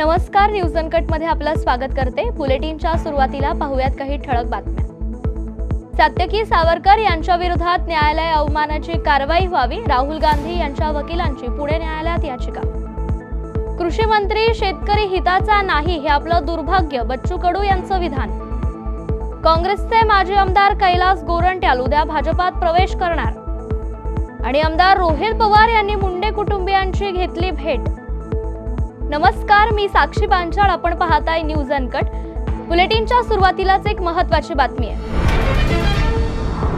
नमस्कार न्यूजमध्ये आपलं स्वागत करते. बुलेटिनच्या सुरुवातीला पाहूयात काही ठळक बातम्या. सात्यकी सावरकर यांच्या विरोधात न्यायालय अवमानाची कारवाई व्हावी राहुल गांधी यांच्या वकिलांची पुणे न्यायालयात याचिका. कृषी मंत्री शेतकरी हिताचा नाही हे आपलं दुर्भाग्य बच्चू कडू यांचं विधान. काँग्रेसचे माजी आमदार कैलास गोरंट्याल उद्या भाजपात प्रवेश करणार. आणि आमदार रोहित पवार यांनी मुंडे कुटुंबियांची घेतली भेट. नमस्कार मी साक्षी पांचाळ आपण पाहताय न्यूज अनकट. बुलेटिनच्या सुरुवातीलाच एक महत्वाची बातमी आहे.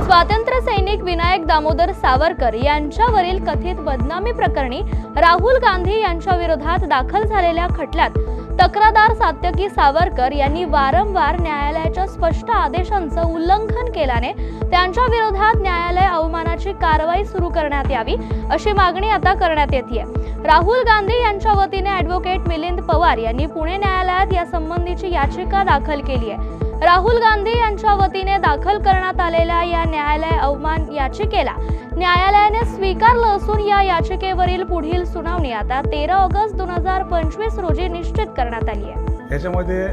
स्वातंत्र्य सैनिक विनायक दामोदर सावरकर यांच्यावरील कथित बदनामी प्रकरणी राहुल गांधी यांच्या विरोधात दाखल झालेल्या खटल्यात तक्रारदार सात्यकी सावरकर यांनी वारंवार न्यायालयाच्या स्पष्ट आदेशांचं उल्लंघन केल्याने त्यांच्या विरोधात न्यायालय अवमानाची कारवाई सुरू करण्यात यावी अशी मागणी आता करण्यात येते राहुल गांधी यांच्या वतीने ॲडव्होकेट मिलिंद पवार यांनी पुणे न्यायालयात या संबंधीची याचिका दाखल केली आहे. राहुल गांधी यांच्या वतीने दाखल करण्यात आलेल्या या न्यायालय अवमान याचिकेला न्यायालयाने स्वीकारलं असून या याचिकेवरील पुढील सुनावणी आता तेरा ऑगस्ट दोन हजार पंचवीस रोजी निश्चित करण्यात आली आहे. ह्याच्यामध्ये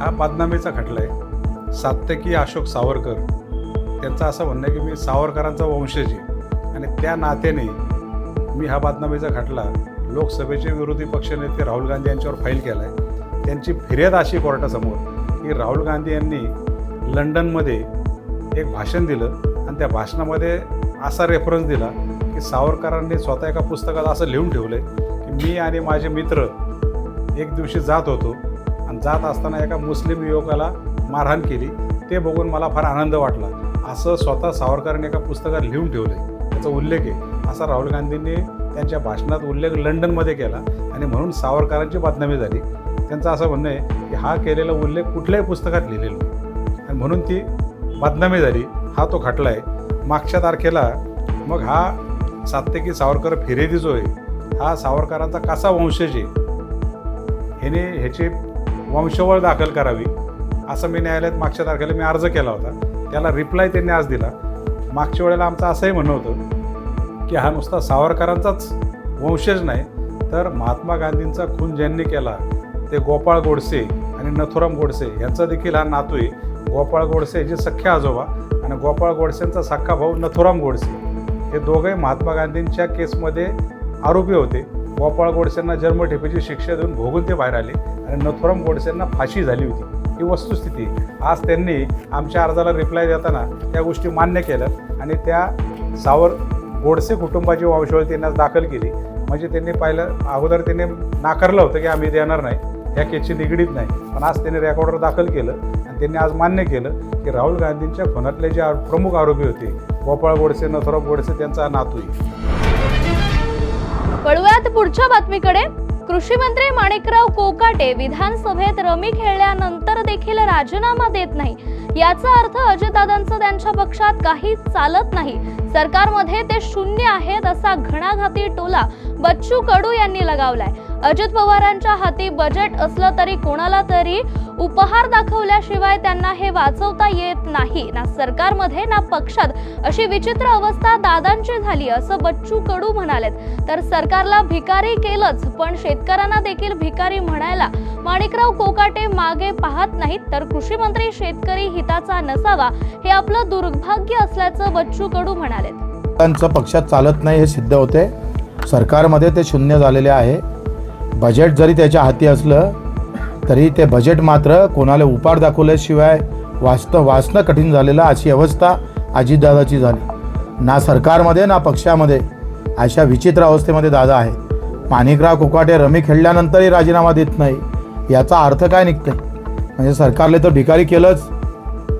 हा बदनामीचा खटला आहे सात्यकी अशोक सावरकर त्यांचं असं म्हणणं आहे की मी सावरकरांचा वंशज आहे आणि त्या नात्याने मी हा बदनामीचा खटला लोकसभेचे विरोधी पक्षनेते राहुल गांधी यांच्यावर फाईल केला आहे त्यांची फिर्याद अशी कोर्टासमोर की राहुल गांधी यांनी लंडनमध्ये एक भाषण दिलं आणि त्या भाषणामध्ये असा रेफरन्स दिला की सावरकरांनी स्वतः एका पुस्तकात असं लिहून ठेवलं आहे की मी आणि माझे मित्र एक दिवशी जात होतो आणि जात असताना एका मुस्लिम युवकाला मारहाण केली. ते बघून मला फार आनंद वाटला. असं स्वतः सावरकरांनी एका पुस्तकात लिहून ठेवलं आहे त्याचा उल्लेख आहे. असा राहुल गांधींनी त्यांच्या भाषणात उल्लेख लंडनमध्ये केला आणि म्हणून सावरकरांची बदनामी झाली. त्यांचं असं म्हणणं आहे की हा केलेला उल्लेख कुठल्याही पुस्तकात लिहिलेला आणि म्हणून ती बदनामी झाली. हा तो खटला आहे. मागच्या तारखेला मग हा सात्यकी सावरकर फिरेदी जो आहे हा सावरकरांचा कसा वंशज आहे? ह्याने ह्याची वंशवळ दाखल करावी असं मी न्यायालयात मागच्या तारखेला मी अर्ज केला होता. त्याला रिप्लाय त्यांनी आज दिला. मागच्या वेळेला आमचं असंही म्हणणं होतं की हा नुसता सावरकरांचाच वंशज नाही तर महात्मा गांधींचा खून ज्यांनी केला ते गोपाळ गोडसे आणि नथुराम गोडसे यांचा देखील हा नातू आहे. गोपाळ गोडसे जे सख्खे आजोबा आणि गोपाळ गोडसेंचा सख्खा भाऊ नथुराम गोडसे हे दोघंही महात्मा गांधींच्या केसमध्ये आरोपी होते. गोपाळ गोडसेंना जन्मठेपेची शिक्षा देऊन भोगून ते बाहेर आले आणि नथुराम गोडसेंना फाशी झाली होती. ही वस्तुस्थिती आज त्यांनी आमच्या अर्जाला रिप्लाय देताना त्या गोष्टी मान्य केल्या आणि त्या सावर गोडसे कुटुंबाची वंशावळ त्यांना दाखल केली. म्हणजे त्यांनी पाहिलं अगोदर त्यांनी नाकारलं होतं की आम्ही देणार नाही. ह्या केसची निगडीत नाही. पण आज त्यांनी रेकॉर्डर दाखल केलं आणि त्यांनी आज मान्य केलं की राहुल गांधींच्या खुनातले जे प्रमुख आरोपी होते गोपाळ गोडसे नथुराम गोडसे त्यांचा नातू कळूयात पुढच्या बातमीकडे. कृषी मंत्री माणिकराव कोकाटे विधानसभेत रमी खेळल्यानंतर देखील राजीनामा देत नाही. याचा अर्थ अजितदादांचं त्यांच्या पक्षात काही चालत नाही. सरकारमध्ये ते शून्य आहेत असा घणाघाती टोला बच्चू कडू यांनी लगावलाय. अजित पवारांच्या हाती बजेट असलं तरी कोणाला तरी उपहार दाखवल्याशिवाय त्यांना हे वाचवता येत नाही. ना सरकारमध्ये ना पक्षात. अशी विचित्र अवस्था दादांची झाली असं बच्चू कडू म्हणालेत. तर सरकारला भिकारी केलंच पण शेतकऱ्यांना देखील भिकारी म्हणायला माणिकराव कोकाटे मागे पाहत नाहीत तर कृषी मंत्री शेतकरी हिताचा नसावा हे आपलं दुर्भाग्य असल्याचं बच्चू कडू म्हणालेत. त्यांचं पक्षात चालत नाही हे सिद्ध होते. सरकारमध्ये ते शून्य झालेले आहे. बजेट जरी त्याच्या हाती असलं तरी ते बजेट मात्र कोणाला उपाड दाखवल्याशिवाय वाचतं वाचणं कठीण झालेलं अशी अवस्था अजितदादाची झाली. ना सरकारमध्ये ना पक्षामध्ये. अशा विचित्र अवस्थेमध्ये दादा आहे. माणिकराव कुकाटे रमी खेळल्यानंतरही राजीनामा देत नाही. याचा अर्थ काय निघतंय? म्हणजे सरकारले तर भिकारी केलंच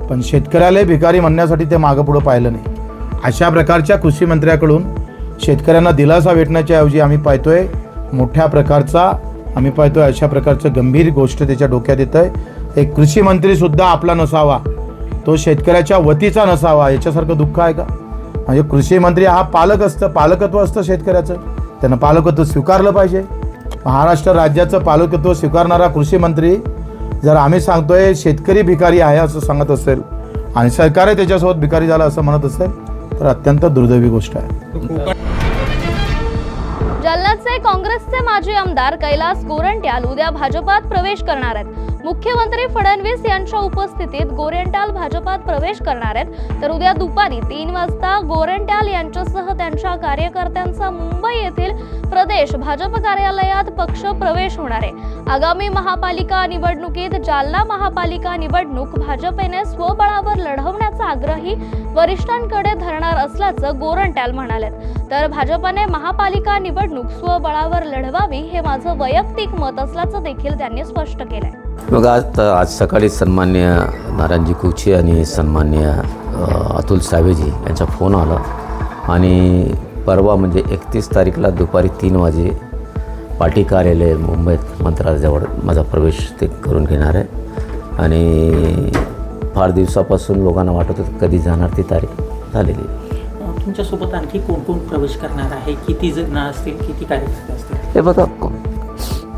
पण शेतकऱ्याला भिकारी म्हणण्यासाठी ते मागं पुढं पाहिलं नाही. अशा प्रकारच्या कृषी मंत्र्याकडून शेतकऱ्यांना दिलासा भेटण्याच्या ऐवजी आम्ही पाहतोय मोठ्या प्रकारचा आम्ही पाहतो अशा प्रकारचं गंभीर गोष्ट त्याच्या डोक्यात येत आहे एक कृषी आपला नसावा. तो शेतकऱ्याच्या वतीचा नसावा. याच्यासारखं दुःख आहे का? म्हणजे कृषी मंत्री हा पालक असतं पालकत्व असतं शेतकऱ्याचं. त्यानं पालकत्व स्वीकारलं पाहिजे. महाराष्ट्र राज्याचं पालकत्व स्वीकारणारा कृषी मंत्री जर आम्ही सांगतोय शेतकरी भिकारी आहे असं सांगत असेल आणि सरकारही त्याच्यासोबत भिकारी झालं असं म्हणत असेल तर अत्यंत दुर्दैवी गोष्ट आहे. जालन्याचे काँग्रेसचे माजी आमदार कैलास गोरंट्याल उद्या भाजपात प्रवेश करणार आहेत. मुख्यमंत्री फडणवीस यांच्या उपस्थितीत गोरेंट्याल भाजपात प्रवेश करणार आहेत. तर उद्या दुपारी तीन वाजता गोरेंट्याल यांच्यासह त्यांच्या कार्यकर्त्यांचा मुंबई येथे प्रदेश भाजप कार्यालयात पक्ष प्रवेश होणार आहे. आगामी महापालिका निवडणुकीत जालना महापालिका निवडणूक भाजपने स्वबळावर लढवण्याचा आग्रही वरिष्ठांकडे धरणार असल्याचं गोरंट्याल म्हणाले तर भाजपने महापालिका निवडणूक स्वबळावर लढवावी हे माझं वैयक्तिक मत असल्याचं देखील त्यांनी स्पष्ट केलंय. मग आज आज सकाळी सन्मान्य नारायणजी कुची आणि सन्मान्य अतुल सावेजी यांचा फोन आला आणि परवा म्हणजे एकतीस तारीखला दुपारी तीन वाजे पार्टी कार्यालय मुंबईत मंत्रालयाजवळ माझा प्रवेश ते करून घेणार आहे. आणि फार दिवसापासून लोकांना वाटत होतं कधी जाणार ती तारीख झालेली. तुमच्यासोबत आणखी कोण कोण प्रवेश करणार आहे? किती जण असतील किती कार्यकर्ते असतील? हे बघा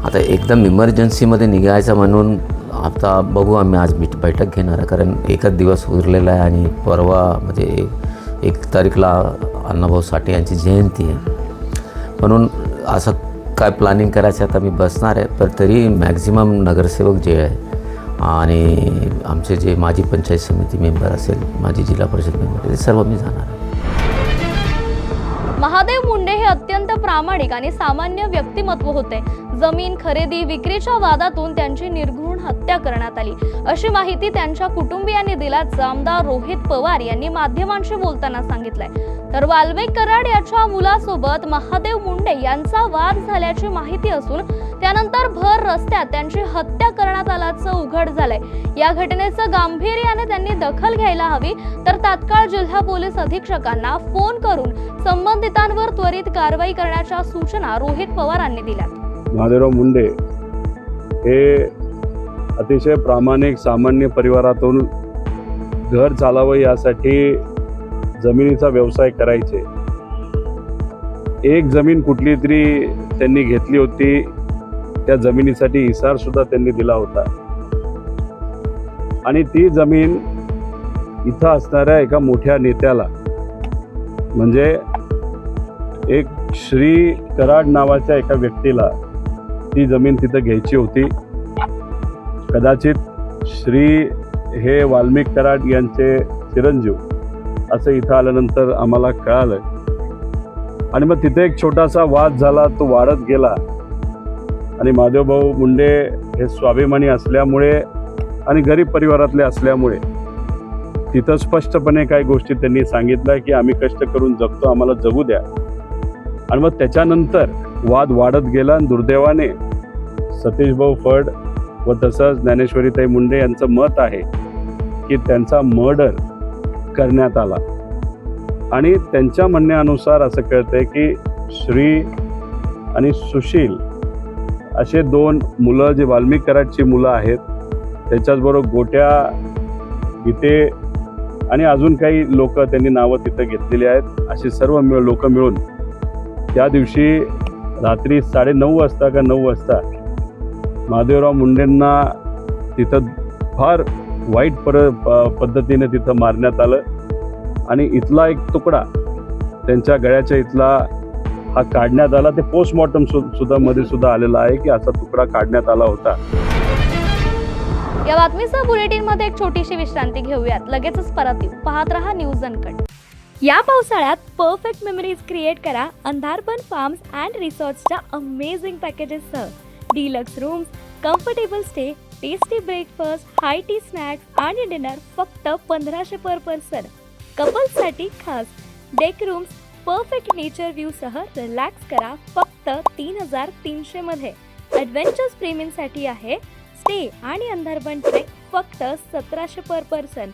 आता एकदम इमर्जन्सीमध्ये निघायचं म्हणून आता बघू आम्ही आज मीट बैठक घेणार आहे. कारण एकच दिवस उरलेला आहे आणि परवा म्हणजे एक तारीखला अण्णाभाऊ साठे यांची जयंती आहे. म्हणून असं काय प्लॅनिंग करायचं आता मी बसणार आहे पण तरी मॅक्झिमम नगरसेवक जे आहे आणि आमचे जे माजी पंचायत समिती मेंबर असेल माजी जिल्हा परिषद मेंबर ते सर्व मी जाणार आहे. महादेव मुंडे हे अत्यंत प्रामाणिक आणि सामान्य व्यक्तिमत्व होते. जमीन खरेदी विक्रीच्या वादातून त्यांची निर्घृण हत्या करण्यात आली. अशी माहिती त्यांच्या कुटुंबियांनी दिल्याचं आमदार रोहित पवार यांनी माध्यमांशी बोलताना सांगितलंय. तर वाल्मिक कराड याच्या मुलासोबत महादेव मुंडे यांचा वाद झाल्याची माहिती असून त्यानंतर भर रस्त्यात त्यांची हत्या करण्यात आल्याचं उघड झालंय. या घटनेचं गांभीर्याने त्यांनी दखल घ्यायला हवी. तर तात्काळ जिल्हा पोलीस अधीक्षकांना फोन करून संबंधितांवर त्वरित कारवाई करण्याच्या सूचना रोहित पवारांनी दिल्या महादेवराव मुंडे हे अतिशय प्रामाणिक सामान्य परिवारातून घर चालावं यासाठी जमिनीचा व्यवसाय करायचे. एक जमीन कुठली तरी त्यांनी घेतली होती त्या जमिनीसाठी इसार सुद्धा त्यांनी दिला होता. आणि ती जमीन इथं असणाऱ्या एका मोठ्या नेत्याला म्हणजे एक श्री कराड नावाच्या एका व्यक्तीला ती जमीन तिथं घ्यायची होती. कदाचित श्री हे वाल्मिक कराड यांचे चिरंजीव. असं इथं आल्यानंतर आम्हाला कळालं. आणि मग तिथे एक छोटासा वाद झाला तो वाढत गेला. आणि माधवभाऊ मुंडे हे स्वाभिमानी असल्यामुळे आणि गरीब परिवारातले असल्यामुळे तिथं स्पष्टपणे काही गोष्टी त्यांनी सांगितल्या की आम्ही कष्ट करून जगतो आम्हाला जगू द्या. आणि मग त्याच्यानंतर वाद वाढत गेला आणि दुर्दैवाने सतीशभाऊ फड व तसंच ज्ञानेश्वरीताई मुंडे यांचं मत आहे की त्यांचा मर्डर करण्यात आला. आणि त्यांच्या म्हणण्यानुसार असं कळतंय की श्री आणि सुशील असे दोन मुलं जे वाल्मिक कराडची मुलं आहेत त्याच्याचबरोबर गोट्या इथे आणि अजून काही लोक त्यांनी नावं तिथं घेतलेली आहेत. अशी सर्व मिळ लोक मिळून त्या दिवशी रात्री साडेनऊ वाजता का नऊ वाजता महादेवराव मुंडेंना तिथं फार वाईट पर पद्धतीने तिथं मारण्यात आलं. आणि इथला एक तुकडा त्यांच्या गळ्याच्या इथला हा काढण्यात आला. ते पोस्टमॉर्टम सु सुद्धा मध्ये सुद्धा आलेला आहे की असा तुकडा काढण्यात आला होता. या बातमीसह बुलेटिनमध्ये एक छोटीशी विश्रांती घेऊयात. लगेचच परत येऊ. पाहत रहा न्यूज अनकट या पावसाळ्यात परफेक्ट मेमरीज क्रिएट करा. अंधारपण फार्म्स अँड रिसॉर्ट्सच्या amazing पॅकेजेससह deluxe rooms comfortable stay tasty breakfast high tea snacks आणि डिनर फक्त पंधराशे पर पर्सन कपल्ससाठी खास. डेक रूम्स परफेक्ट नेचर व्ह्यूसह रिलॅक्स करा फक्त तीन हजार तीनशेमध्ये ॲडव्हेंचर्स प्रेमींसाठी आहे. स्टे आणि अंधारबन ट्रेक फक्त सतराशे पर पर्सन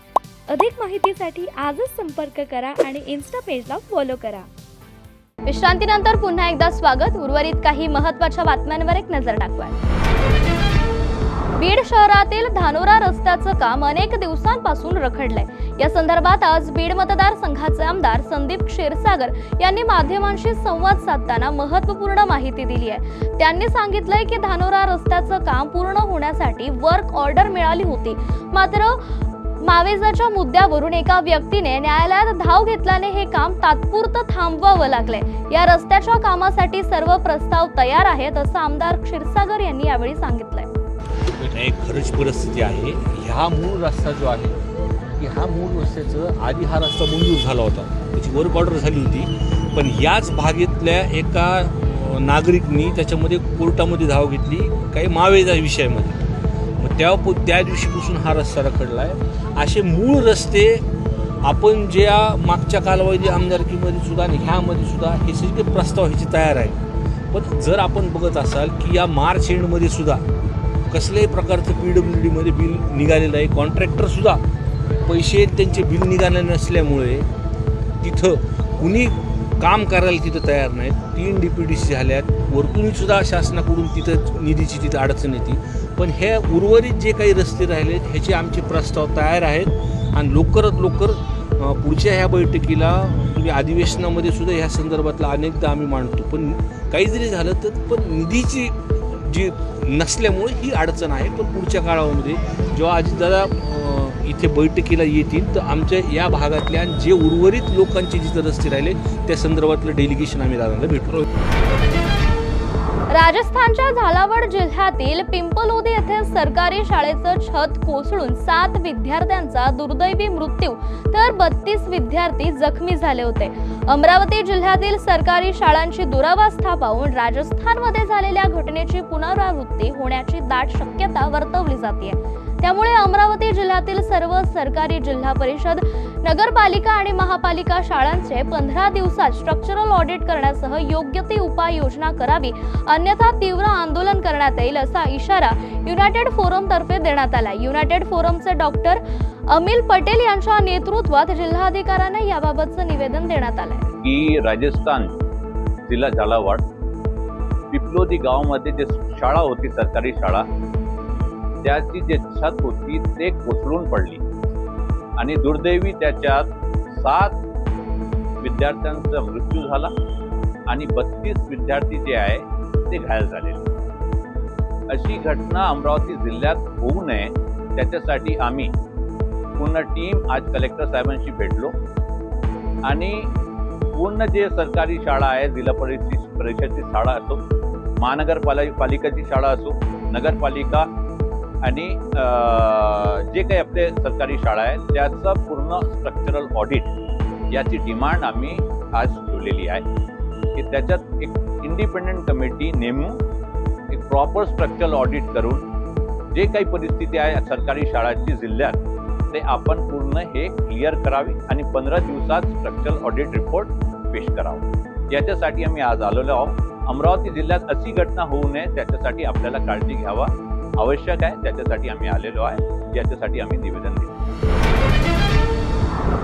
अधिक माहितीसाठी आजच संपर्क करा आणि इन्स्टा पेजला फॉलो करा. विश्रांतीनंतर पुन्हा एकदा स्वागत. उर्वरित काही महत्त्वाच्या बातम्यांवर एक नजर टाकूया. बीड शहरातील धानोरा रस्त्याचं काम अनेक दिवसांपासून रखडलंय. या संदर्भात आज बीड मतदारसंघाचे आमदार संदीप क्षीरसागर यांनी माध्यमांशी संवाद साधताना महत्त्वपूर्ण माहिती दिली आहे. त्यांनी सांगितलंय की धानोरा रस्त्याचं काम पूर्ण होण्यासाठी वर्क ऑर्डर मिळाली होती. मात्र मावेजाच्या मुद्द्यावरून एका व्यक्तीने न्यायालयात धाव घेतल्याने हे काम तात्पुरतं थांबवावं लागलंय. या रस्त्याच्या कामासाठी सर्व प्रस्ताव तयार आहेत असं आमदार क्षीरसागर यांनी यावेळी सांगितलंय. एक खरंच परिस्थिती आहे. ह्या मूळ रस्ता जो आहे की ह्या मूळ रस्त्याचं आधी हा रस्ता मंजूर झाला होता. त्याची वर्क ऑर्डर झाली होती. पण याच भागेतल्या एका नागरिकनी त्याच्यामध्ये कोर्टामध्ये धाव घेतली काही मावेजा विषयामध्ये. मग त्या त्या दिवशीपासून हा रस्ता रखडला आहे असे मूळ रस्ते आपण ज्या मागच्या कालावधी आमदारकीमध्ये सुद्धा आणि ह्यामध्ये सुद्धा हे सगळे प्रस्ताव ह्याची तयार आहे पण जर आपण बघत असाल की या मार्च एंडमध्ये सुद्धा कसल्याही प्रकारचं पी डब्ल्यू डीमध्ये बिल निघालेलं आहे. कॉन्ट्रॅक्टरसुद्धा पैसे त्यांचे बिल निघाले नसल्यामुळे तिथं कुणी काम करायला तिथं तयार नाहीत. तीन डी पी डी सी झाल्यात. वरतूनसुद्धा शासनाकडून तिथं निधीची तिथं अडचण येते. पण हे उर्वरित जे काही रस्ते राहिलेत ह्याचे आमचे प्रस्ताव तयार आहेत. आणि लवकरात लवकर पुढच्या ह्या बैठकीला तुम्ही अधिवेशनामध्ये सुद्धा ह्या संदर्भातला अनेकदा आम्ही मांडतो. पण काही जरी झालं तर पण निधीची जी नसल्यामुळे ही अडचण आहे. पण पुढच्या काळामध्ये जेव्हा अजितदादा दादा इथे बैठकीला येतील तर आमच्या या भागातल्या जे उर्वरित लोकांचे जिथं रस्ते राहिले त्या संदर्भातलं डेलिगेशन आम्ही दादाला भेटलो राजस्थानच्या झालावाड जिल्ह्यातील पिंपलोदी येथे सरकारी शाळेचं छत कोसळून सात विद्यार्थ्यांचा दुर्दैवी मृत्यू तर बत्तीस विद्यार्थी जखमी झाले होते. अमरावती जिल्ह्यातील सरकारी शाळांची दुरावस्था पाहून राजस्थानमध्ये झालेल्या घटनेची पुनरावृत्ती होण्याची दाट शक्यता वर्तवली जाते त्यामुळे अमरावती जिल्ह्यातील सर्व सरकारी जिल्हा परिषद नगरपालिका आणि महापालिका शाळांचे पंधरा दिवसात स्ट्रक्चरल ऑडिट करण्यासह योग्य ती उपाययोजना करावी अन्यथा तीव्र आंदोलन करण्यात येईल असा इशारा युनायटेड फोरमतर्फे देण्यात आला. युनायटेड फोरमचे डॉक्टर अमिल पटेल यांच्या नेतृत्वात जिल्हाधिकाऱ्यांना याबाबतचं निवेदन देण्यात आलंय. की राजस्थान जिल्हा झालावाड पिपलोदी गावामध्ये जे शाळा होती सरकारी शाळा त्याची जे छत होती ते कोसळून पडली. आणि दुर्दैवी त्याच्यात सात विद्यार्थ्यांचा मृत्यू झाला आणि बत्तीस विद्यार्थी जे आहे ते घायल झालेले अशी घटना अमरावती जिल्ह्यात होऊ नये त्याच्यासाठी आम्ही पूर्ण टीम आज कलेक्टर साहेबांशी भेटलो. आणि पूर्ण जे सरकारी शाळा आहे जिल्हा परिषद परिषदची शाळा असो महानगरपाला पालिकेची शाळा असो नगरपालिका आणि जे काही आपले सरकारी शाळा आहेत त्याचं पूर्ण स्ट्रक्चरल ऑडिट याची डिमांड आम्ही आज ठेवलेली आहे. की त्याच्यात एक इंडिपेंडंट कमिटी नेमू एक प्रॉपर स्ट्रक्चरल ऑडिट करून जे काही परिस्थिती आहे सरकारी शाळांची जिल्ह्यात ते आपण पूर्ण हे क्लिअर करावी आणि पंधरा दिवसात स्ट्रक्चरल ऑडिट रिपोर्ट पेश करावा. याच्यासाठी आम्ही आज आलेलो आहोत. अमरावती जिल्ह्यात अशी घटना होऊ नये त्याच्यासाठी आपल्याला काळजी घ्यावा. आवश्यक आहे त्याच्यासाठी आम्ही आलेलो आहे याच्यासाठी आम्ही निवेदन दिलं.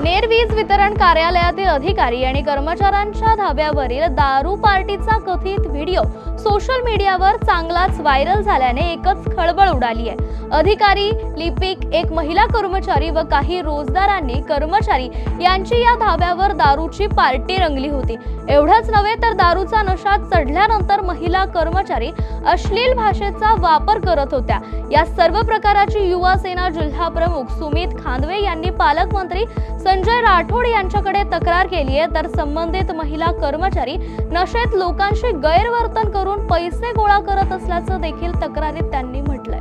नेर वीज वितरण कार्यालयातील अधिकारी आणि कर्मचाऱ्यांच्या धाब्यावरील दारू पार्टीचा कथित व्हिडिओ सोशल मीडियावर चांगलाच व्हायरल झाल्याने एकच खळबळ उडाली आहे. अधिकारी लिपिक एक महिला कर्मचारी व काही रोजदारांनी कर्मचारी यांची या धाब्यावर दारूची पार्टी रंगली होती. एवढंच नव्हे तर दारूचा नशा चढल्यानंतर महिला कर्मचारी अश्लील भाषेचा वापर करत होत्या. या सर्व प्रकाराची युवा सेना जिल्हा प्रमुख सुमित खांदवे यांनी पालकमंत्री संजय राठोड यांच्याकडे तक्रार केली आहे तर संबंधित महिला कर्मचारी नशेत लोकांशी गैरवर्तन करून पैसे गोळा करत असल्याचं देखील तक्रारीत त्यांनी म्हटलंय.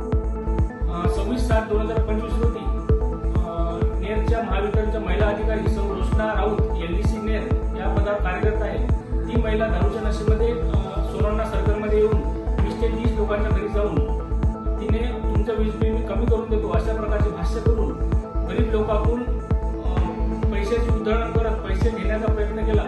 सव्वीस सात दोन हजार पंचवीस रोजी नेरच्या महावितरणच्या महिला अधिकारी सौ Roshna Raut L D C Ner या पदावर कार्यरत आहे. ती महिला दारूच्या नशेमध्ये अं, सोनवणा सर्कलमध्ये येऊन वीस ते तीस लोकांच्या घरी जाऊन तिने तुमचं वीज बिल मी कमी करून देतो अशा प्रकारचे भाष्य करून गरीब लोकांकडून पैशाची उधळण करत पैसे घेण्याचा प्रयत्न केला.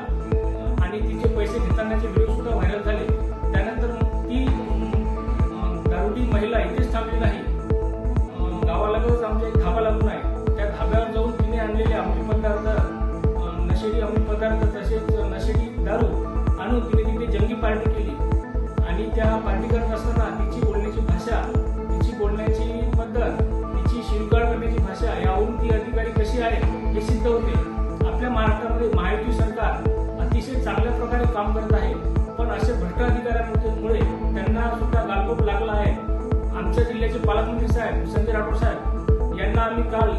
यांना सुद्धा गालबोट लागला आहे. आमच्या जिल्ह्याचे पालकमंत्री साहेब संजय राठोड साहेब यांना आम्ही काल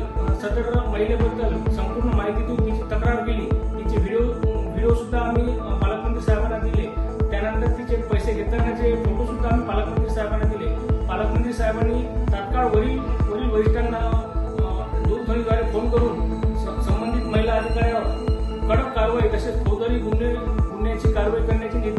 सदर महिलेबद्दल संपूर्ण माहिती देऊन तिची तक्रार केली. तिचे व्हिडिओ व्हिडिओ सुद्धा आम्ही पालकमंत्री साहेबांना दिले. त्यानंतर तिचे पैसे घेतानाचे फोटो सुद्धा आम्ही पालकमंत्री साहेबांना दिले. पालकमंत्री साहेबांनी तात्काळ वरील वरील वरिष्ठांना दूरध्वनीद्वारे फोन करून संबंधित महिला अधिकाऱ्यावर कडक कारवाई तसेच फौजदारी गुन्हे गुन्ह्याची कारवाई करण्याची निर्देश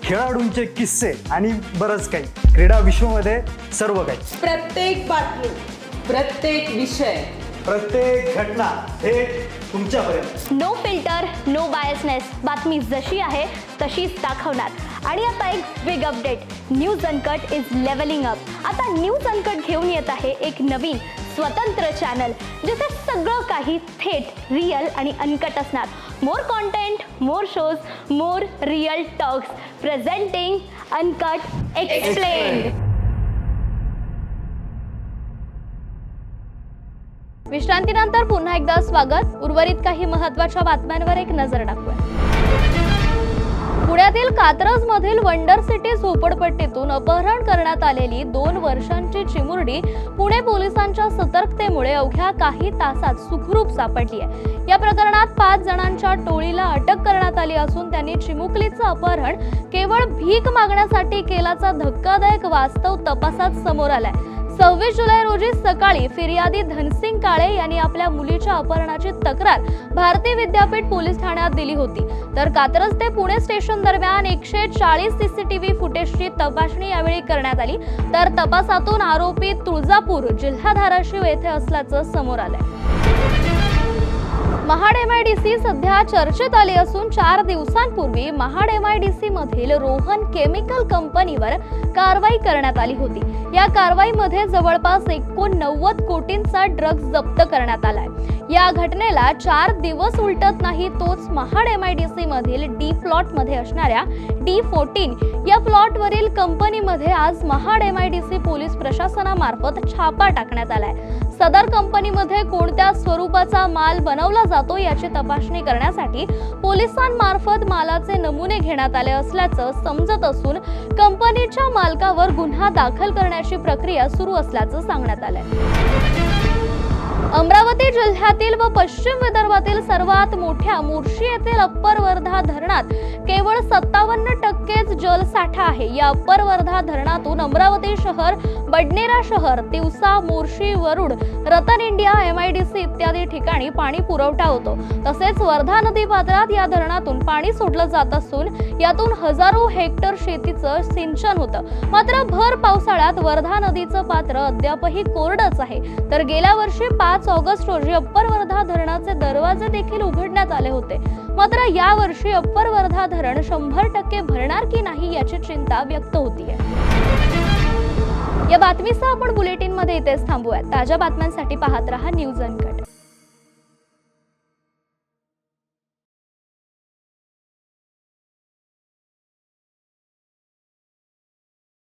खेळाडूंचे किस्से आणि बरंच काही. क्रीडा विश्वमध्ये सर्व काही. प्रत्येक बातमी प्रत्येक विषय. प्रत्येक घटना थेट तुमच्यापर्यंत. नो फिल्टर नो बायसनेस बातमी जशी आहे तशीच दाखवणार. आणि आता एक big update news uncut is levelling up आता न्यूज अनकट घेऊन येत आहे एक नवीन स्वतंत्र चॅनल जिथे सगळं काही थेट रिअल आणि अनकट असणार. More content more shows more real talks presenting uncut explain विश्रांतीनंतर पुन्हा एकदा स्वागत. उर्वरित काही महत्त्वाच्या बातम्यांवर एक नजर टाकूया. पुण्यातील कात्रज मधील वंडर सिटी झोपडपट्टीतून अपहरण करण्यात आलेली दोन वर्षांची चिमुरडी पुणे पोलिसांच्या सतर्कतेमुळे अवघ्या काही तासात सुखरूप सापडली आहे. या प्रकरणात पाच जणांच्या टोळीला अटक करण्यात आली असून त्यांनी चिमुकलीचं अपहरण केवळ भीक मागण्यासाठी केल्याचा धक्कादायक वास्तव तपासात समोर आलाय. सव्वीस जुलै रोजी सकाळी फिर्यादी धनसिंग काळे यांनी आपल्या मुलीच्या अपहरणाची तक्रार भारती विद्यापीठ पोलीस ठाण्यात दिली होती. तर कात्रज ते पुणे स्टेशन दरम्यान एकशे चाळीस सीसीटीव्ही फुटेजची तपासणी यावेळी करण्यात आली. तर तपासातून आरोपी तुळजापूर जिल्हा धाराशिव येथे असल्याचं समोर आलंय. महाड एमआयडीसी सध्या चर्चेत आली असून चार दिवसांपूर्वी महाड एमआयडीसी मधील रोहन केमिकल कंपनीवर कारवाई करण्यात आली होती. या कारवाईमध्ये जवळपास एकोणनव्वद कोटींचा ड्रग्ज जप्त करण्यात आलाय. या घटनेला चार दिवस उलटत नाही तोच महाड एमआयडीसी मधील डी प्लॉटमध्ये असणाऱ्या डी फोर्टीन या प्लॉटवरील कंपनीमध्ये आज Mahad M I D C police प्रशासनामार्फत छापा टाकण्यात आलाय. सदर कंपनीमध्ये कोणत्या स्वरूपाचा माल बनवला जातो याची तपासणी करण्यासाठी पोलिसांमार्फत मालाचे नमुने घेण्यात आले असल्याचं समजत असून कंपनीच्या मालकावर गुन्हा दाखल करण्याची प्रक्रिया सुरू असल्याचं सांगण्यात आलंय. अमरावती जिल्ह्यातील व पश्चिम विदर्भातील सर्वात मोठ्या मोर्शी येथील अप्पर वर्धा धरणात केवळ सत्तावन्न टक्केच जलसाठा आहे. या अप्पर वर्धा धरणातून अमरावती शहर बडनेरा शहर Tiwasa Morshi Warud Ratan India M I D C इत्यादी ठिकाणी पाणी पुरवठा होतो. तसेच वर्धा नदी पात्रात या धरणातून पाणी सोडलं जात असून यातून हजारो हेक्टर शेतीचं सिंचन होतं. मात्र भर पावसाळ्यात वर्धा नदीचं पात्र अद्यापही कोरडंच आहे. तर गेल्या वर्षी पाच ऑगस्ट रोजी अप्पर वर्धा धरणाचे दरवाजे देखील उघडण्यात आले होते. मात्र यावर्षी अप्पर वर्धा धरण शंभर टक्के भरणार की नाही याची चिंता व्यक्त होतीये. या बातमीसह आपण बुलेटिनमध्ये इथेच थांबूयात. ताज्या बातम्यांसाठी पाहत रहा न्यूज अनकट.